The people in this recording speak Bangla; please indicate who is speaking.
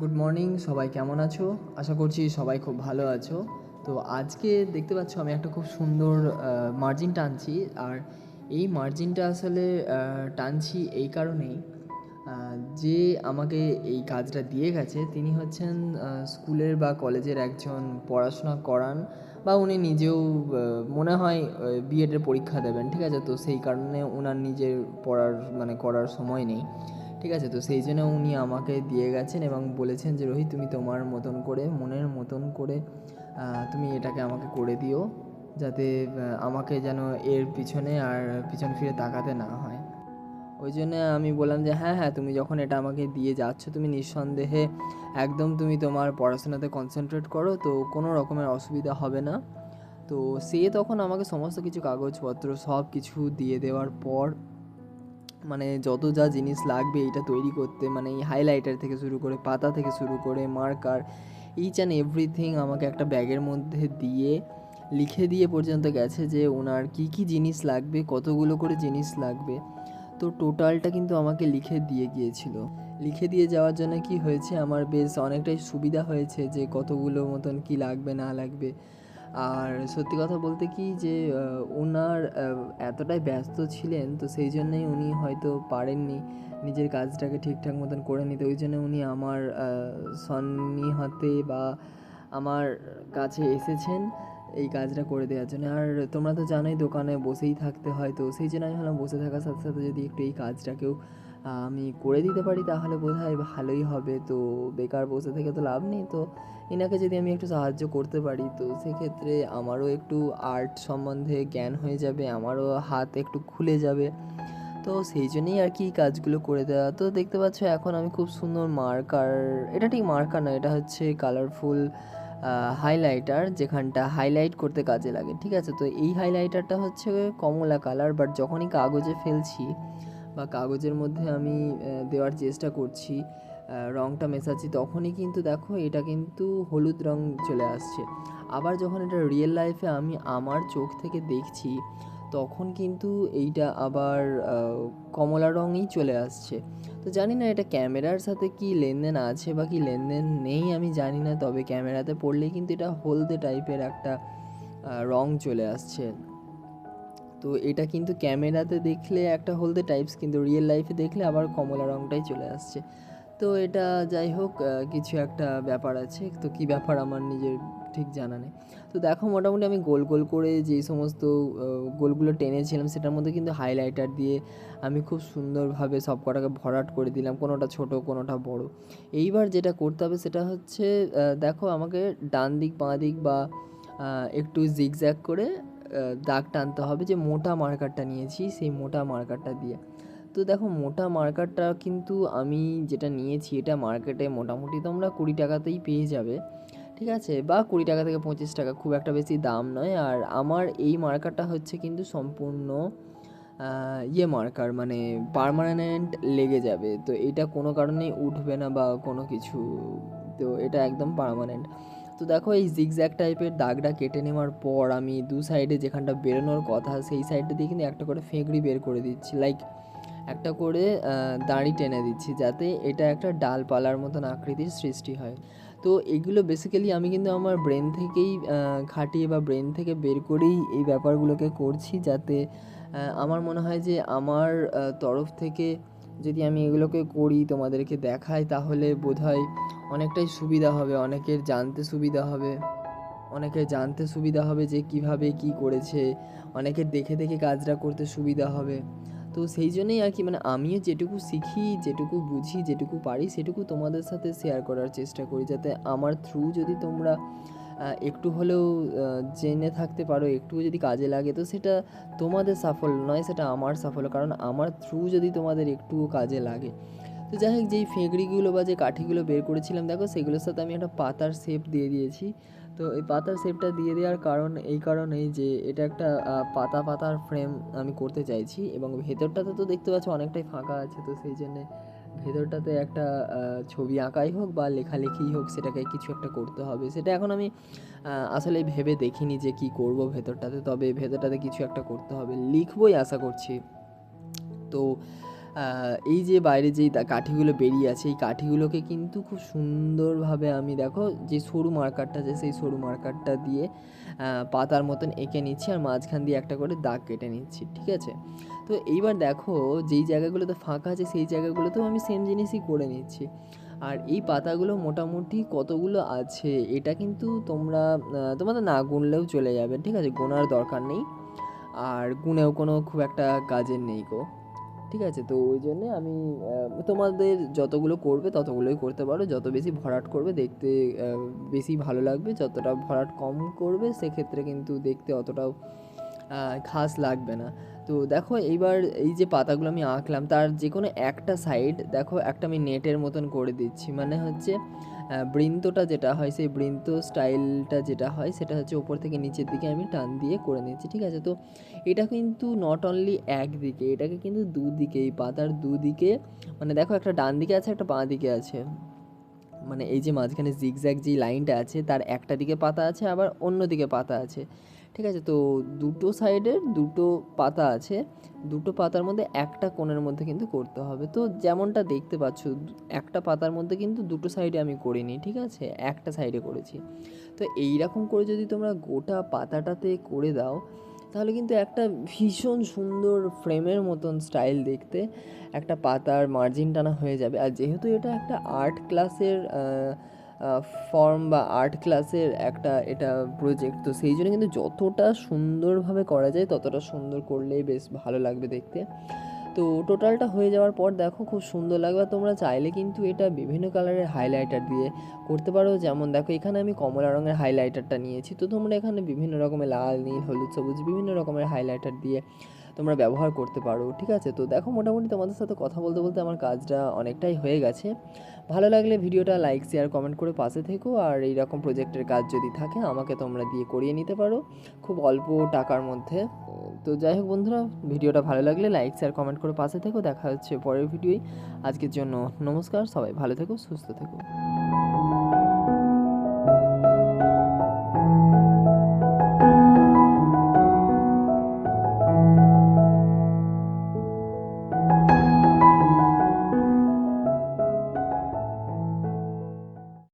Speaker 1: গুড মর্নিং সবাই কেমন আছো? আশা করছি সবাই খুব ভালো আছো। তো আজকে দেখতে পাচ্ছ আমি একটা খুব সুন্দর মার্জিন টানছি আর এই মার্জিনটা আসলে টানছি এই কারণেই যে আমাকে এই কাজটা দিয়ে গেছে, তিনি হচ্ছেন স্কুলের বা কলেজের একজন পড়াশোনা করান বা উনি নিজেও মনে হয় বিএডের পরীক্ষা দেবেন, ঠিক আছে? তো সেই কারণে ওনার নিজের পড়ার মানে করার সময় নেই। ঠিক আছে, তো সেই জন্য উনি আমাকে দিয়ে গেছেন এবং বলেছেন যে, রোহিত, তুমি তোমার মতন করে, মনের মতন করে তুমি এটাকে আমাকে করে দিও, যাতে আমাকে যেন এর পিছনে আর পিছন ফিরে তাকাতে না হয়। ওই জন্য আমি বললাম যে হ্যাঁ হ্যাঁ তুমি যখন এটা আমাকে দিয়ে যাচ্ছ, তুমি নিঃসন্দেহে একদম তুমি তোমার পড়াশোনাতে কনসেন্ট্রেট করো, তো কোনো রকমের অসুবিধা হবে না। তো সে তখন আমাকে সমস্ত কিছু কাগজপত্র সব কিছু দিয়ে দেওয়ার পর মানে যত যা জিনিস লাগবে এটা তৈরি করতে মানে এই হাইলাইটার থেকে শুরু করে, পাতা থেকে শুরু করে মার্কার ইচ অ্যান্ড এভরিথিং আমাকে একটা ব্যাগের মধ্যে দিয়ে, লিখে দিয়ে পর্যন্ত গেছে যে ওনার কি কি জিনিস লাগবে, কতগুলো করে জিনিস লাগবে। তো টোটালটা কিন্তু আমাকে লিখে দিয়ে গিয়েছিল। লিখে দিয়ে যাওয়ার জন্য কি হয়েছে, আমার বেশ অনেকটাই সুবিধা হয়েছে যে কতগুলো মতন কি লাগবে, না লাগবে। আর সত্যি কথা বলতে কি যে ওনার এতটাই ব্যস্ত ছিলেন, তো সেই জন্যই উনি হয়তো পারেননি নিজের কাজটাকে ঠিকঠাক মতন করে নিতে। ওই জন্য উনি আমার সন্নিহতে বা আমার কাছে এসেছেন এই কাজটা করে দেওয়ার জন্য। আর তোমরা তো জানোই দোকানে বসেই থাকতে হয়, তো সেই জন্য আমি ভাবলাম বসে থাকার সাথে সাথে যদি একটু এই কাজটাকেও আমি করে দিতে পারি তাহলে বোধ হয় ভালোই হবে। তো বেকার বসে থেকে তো লাভ নেই। তো এনাকে যদি আমি একটু সাহায্য করতে পারি, তো সেক্ষেত্রে আমারও একটু আর্ট সম্বন্ধে জ্ঞান হয়ে যাবে, আমারও হাত একটু খুলে যাবে। তো সেই জন্যেই আর কি কাজগুলো করে দেওয়া। তো দেখতে পাচ্ছ এখন আমি খুব সুন্দর মার্কার এটা ঠিক মার্কার না এটা হচ্ছে কালারফুল হাইলাইটার যেখানটা হাইলাইট করতে কাজে লাগে, ঠিক আছে? তো এই হাইলাইটারটা হচ্ছে কমলা কালার বাট যখনই কাগজে ফেলছি বা কাগজের মধ্যে আমি দেওয়ার চেষ্টা করছি রঙটা মেশাচ্ছি, তখনই কিন্তু দেখো এটা কিন্তু হলুদ রং চলে আসছে। আবার যখন এটা রিয়েল লাইফে আমি আমার চোখ থেকে দেখছি, তখন কিন্তু এইটা আবার কমলা রঙই চলে আসছে। তো জানি না এটা ক্যামেরার সাথে কি লেনদেন আছে বা কি লেনদেন নেই আমি জানি না, তবে ক্যামেরাতে পড়লেই কিন্তু এটা হলদে টাইপের একটা রং চলে আসছে। তো এটা কিন্তু ক্যামেরাতে দেখলে একটা হলদে টাইপস কিন্তু রিয়েল লাইফে দেখলে আবার কমলা রঙটাই চলে আসছে। তো এটা যাই হোক কিছু একটা ব্যাপার আছে। তো কি ব্যাপার আমার নিজের ঠিক জানা নেই। তো দেখো মোটামুটি আমি গোল গোল করে যে সমস্ত গোলগুলো টেনেছিলাম সেটার মধ্যে কিন্তু হাইলাইটার দিয়ে আমি খুব সুন্দরভাবে সব কটাকে ভরাট করে দিলাম, কোনোটা ছোট, কোনোটা বড়। এইবার যেটা করতে হবে সেটা হচ্ছে দেখো আমাকে ডান দিক, বাঁ দিক বা একটু জিগজ্যাগ করে দাগ টানতে হবে যে মোটা মার্কারটা নিয়েছি, সেই মোটা মার্কারটা দিয়ে। তো দেখো, মোটা মার্কারটা কিন্তু আমি যেটা নিয়েছি, এটা মার্কেটে মোটামুটি তোমরা কুড়ি টাকাতেই পেয়ে যাবে, ঠিক আছে? বা কুড়ি টাকা থেকে পঁচিশ টাকা খুব একটা বেশি দাম নয়। আর আমার এই মার্কারটা হচ্ছে কিন্তু সম্পূর্ণ ইয়ে মার্কার মানে পার্মানেন্ট লেগে যাবে। তো এটা কোনো কারণেই উঠবে না বা কোনো কিছু, তো এটা একদম পার্মানেন্ট তো দেখো এই জিগজ্যাগ টাইপের দাগটা কেটে নেওয়ার পর আমি দু সাইডে যেখানটা বেরোনোর কথা, সেই সাইডটা দিয়ে কিন্তু একটা করে ফেঁকড়ি বের করে দিচ্ছি। লাইক একটা করে দাঁড়ি টেনে দিচ্ছি যাতে এটা একটা ডালপালার মতন আকৃতির সৃষ্টি হয়। তো এগুলো বেসিক্যালি আমি কিন্তু আমার ব্রেন থেকেই খাটিয়ে বা ব্রেন থেকে বের করেই এই ব্যাপারগুলোকে করছি যাতে আমার মনে হয় যে আমার তরফ থেকে যদি আমি এগুলোকে করি, তোমাদেরকে দেখাই, তাহলে বোধহয় অনেকটাই সুবিধা হবে, অনেকের জানতে সুবিধা হবে। অনেকের জানতে সুবিধা হবে যে কীভাবে কি করেছে, অনেকের দেখে দেখে কাজটা করতে সুবিধা হবে। তো সেই জন্যই আর কি মানে আমিও যেটুকু শিখি, যেটুকু বুঝি, যেটুকু পারি, সেটুকু তোমাদের সাথে শেয়ার করার চেষ্টা করি, যাতে আমার থ্রু যদি তোমরা একটু হলেও জেনে থাকতে পারো একটু যদি কাজে লাগে, তো সেটা তোমাদের সাফল্য নয়, সেটা আমার সাফল্য, কারণ আমার থ্রু যদি তোমাদের একটুও কাজে লাগে। তো যাই হোক, যেই ফেঁকড়িগুলো বা যে কাঠিগুলো বের করেছিলাম, দেখো সেগুলোর সাথে আমি একটা পাতার শেপ দিয়ে দিয়েছি। তো এই পাতার শেপটা দিয়ে দেওয়ার কারণ, এই কারণেই যে এটা একটা পাতা পাতার ফ্রেম আমি করতে চাইছি এবং ভেতরটাতে তো দেখতে পাচ্ছ অনেকটাই ফাঁকা আছে, তো সেই জন্যে ভেতরটাতে একটা ছবি আঁকাই হোক বা লেখালেখিই হোক, সেটাকে কিছু একটা করতে হবে। সেটা এখন আমি আসলে ভেবে দেখিনি যে কি করব ভেতরটাতে, তবে ভেতরটাতে কিছু একটা করতে হবে। লিখবই আশা করছি। তো এই যে বাইরে যেই কাঠিগুলো বেরিয়ে আছে, এই কাঠিগুলোকে কিন্তু খুব সুন্দরভাবে আমি দেখো যে সরু মার্কারটা আছে, সেই সরু মার্কারটা দিয়ে পাতার মতন এঁকে নিচ্ছি আর মাঝখান দিয়ে একটা করে দাগ কেটে নিচ্ছি, ঠিক আছে? তো এইবার দেখো যেই জায়গাগুলোতে ফাঁকা আছে, সেই জায়গাগুলোতেও আমি সেম জিনিসই করে নিচ্ছি। আর এই পাতাগুলো মোটামুটি কতগুলো আছে, এটা কিন্তু তোমরা তোমাদের না গুনলেও চলে যাবে, ঠিক আছে? গোনার দরকার নেই। আর গুনেও কোনো খুব একটা কাজের নেই গো। ঠিক আছে, তো ওই জন্যে আমি তোমাদের যতগুলো করবে ততগুলোই করতে পারো। যত বেশি ভরাট করবে দেখতে বেশি ভালো লাগবে। যতটা ভরাট কম করবে সেক্ষেত্রে কিন্তু দেখতে অতটাও খাস লাগবে না। তো দেখো এইবার এই যে পাতাগুলো আমি আঁকলাম, তার যে কোনো একটা সাইড দেখো একটা আমি নেটের মতন করে দিচ্ছি। মানে হচ্ছে বৃন্তটা যেটা হয়, সেই বৃন্ত স্টাইলটা যেটা হয়, সেটা হচ্ছে ওপর থেকে নিচের দিকে আমি টান দিয়ে করে নিচ্ছি, ঠিক আছে? তো এটা কিন্তু নট অনলি একদিকে, এটাকে কিন্তু দুদিকে, এই পাতার দুদিকে মানে দেখো একটা ডান দিকে আছে, একটা বাঁ দিকে আছে। মানে এই যে মাঝখানে জিগজ্যাগ যে লাইনটা আছে, তার একটা দিকে পাতা আছে, আবার অন্য দিকে পাতা আছে। ঠিক আছে? তো দুটো সাইডের দুটো পাতা আছে। দুটো পাতার মধ্যে একটা কোণের মধ্যে কিন্তু করতে হবে। তো যেমনটা দেখতে পাচ্ছ, একটা পাতার মধ্যে কিন্তু দুটো সাইডে আমি করিনি, ঠিক আছে? একটা সাইডে করেছি। তো এই রকম করে যদি তোমরা গোটা পাতাটাতে করে দাও, তাহলে কিন্তু একটা ভীষণ সুন্দর ফ্রেমের মতন স্টাইল দেখতে, একটা পাতার মার্জিন টানা হয়ে যাবে। আর যেহেতু এটা একটা আর্ট ক্লাসের ফর্ম বা আর্ট ক্লাসের একটা এটা প্রজেক্ট তো সেই জন্য কিন্তু যতটা সুন্দরভাবে করা যায় ততটা সুন্দর করলেই বেশ ভালো লাগবে দেখতে। তো টোটালটা হয়ে যাওয়ার পর দেখো খুব সুন্দর লাগবে। তোমরা চাইলে কিন্তু এটা বিভিন্ন কালারের হাইলাইটার দিয়ে করতে পারো। যেমন দেখো এখানে আমি কমলা রঙের হাইলাইটারটা নিয়েছি। তো তোমরা এখানে বিভিন্ন রকমের লাল, নীল, হলুদ, সবুজ বিভিন্ন রকমের হাইলাইটার দিয়ে তোমরা ব্যবহার করতে পারো, ঠিক আছে? তো দেখো, মোটামুটি তোমাদের সাথে কথা বলতে বলতে আমার কাজটা অনেকটাই হয়ে গেছে। ভালো লাগলে ভিডিওটা লাইক শেয়ার কমেন্ট করে পাশে থেকো, আর এই রকম প্রজেক্টের কাজ যদি থাকে, আমাকে তোমরা দিয়ে করিয়ে নিতে পারো, খুব অল্প টাকার মধ্যে। তো যাই হোক বন্ধুরা, ভিডিওটা ভালো লাগলে লাইক শেয়ার কমেন্ট করে পাশে থেকো, দেখা হচ্ছে পরের ভিডিওই। আজকের জন্য নমস্কার, সবাই ভালো থেকো, সুস্থ থেকো।